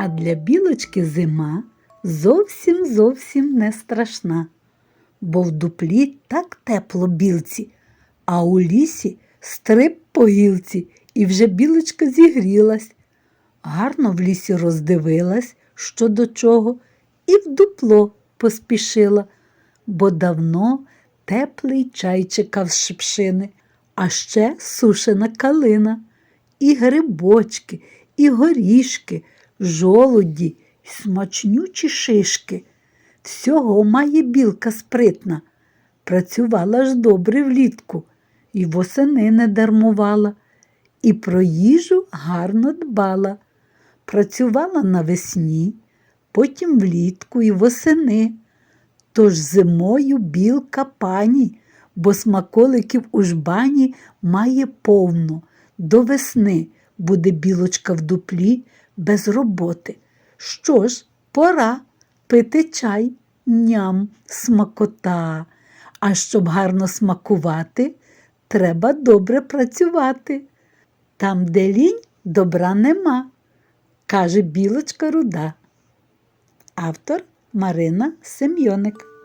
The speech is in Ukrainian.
А для білочки зима зовсім зовсім не страшна, бо в дуплі так тепло білці, а у лісі стриб по гілці, і вже білочка зігрілась. Гарно в лісі роздивилась, що до чого, і в дупло поспішила, бо давно теплий чай чекав з шипшини, а ще сушена калина, і грибочки, і горішки, жолуді, й смачнючі шишки. Всього має білка спритна. Працювала ж добре влітку, і восени не дармувала, і про їжу гарно дбала. Працювала навесні, потім влітку і восени. Тож зимою білка пані, бо смаколиків у жбані має повно. До весни буде білочка в дуплі без роботи. Що ж, пора пити чай, ням, смакота. А щоб гарно смакувати, треба добре працювати. Там, де лінь, добра нема, каже білочка руда. Автор Марина Семйоник.